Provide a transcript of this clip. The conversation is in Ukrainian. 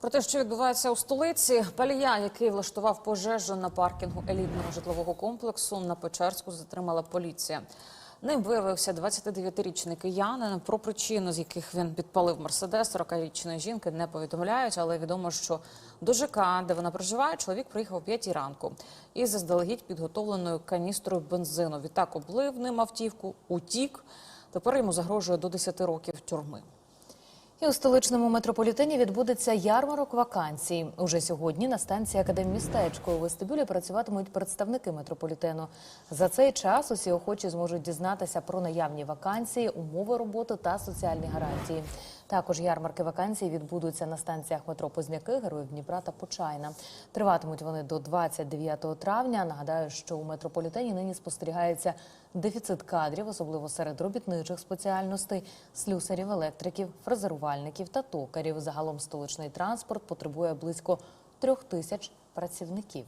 Про те, що відбувається у столиці, палія, який влаштував пожежу на паркінгу елітного житлового комплексу на Печерську, затримала поліція. Ним виявився 29-річний киянин. Про причину, з яких він підпалив мерседес 40-річної жінки, не повідомляють, але відомо, що до ЖК, де вона проживає, чоловік приїхав о 5 ранку із заздалегідь підготовленою каністрою бензину. Відтак облив ним автівку, утік. Тепер йому загрожує до 10 років тюрми. І у столичному метрополітені відбудеться ярмарок вакансій. Уже сьогодні на станції Академмістечко у вестибюлі працюватимуть представники метрополітену. За цей час усі охочі зможуть дізнатися про наявні вакансії, умови роботи та соціальні гарантії. Також ярмарки вакансій відбудуться на станціях метро Позняки, Героїв Дніпра та Почайна. Триватимуть вони до 29 травня. Нагадаю, що у метрополітені нині спостерігається дефіцит кадрів, особливо серед робітничих спеціальностей, слюсарів, електриків, фрезерувальників та токарів. Загалом столичний транспорт потребує близько трьох тисяч працівників.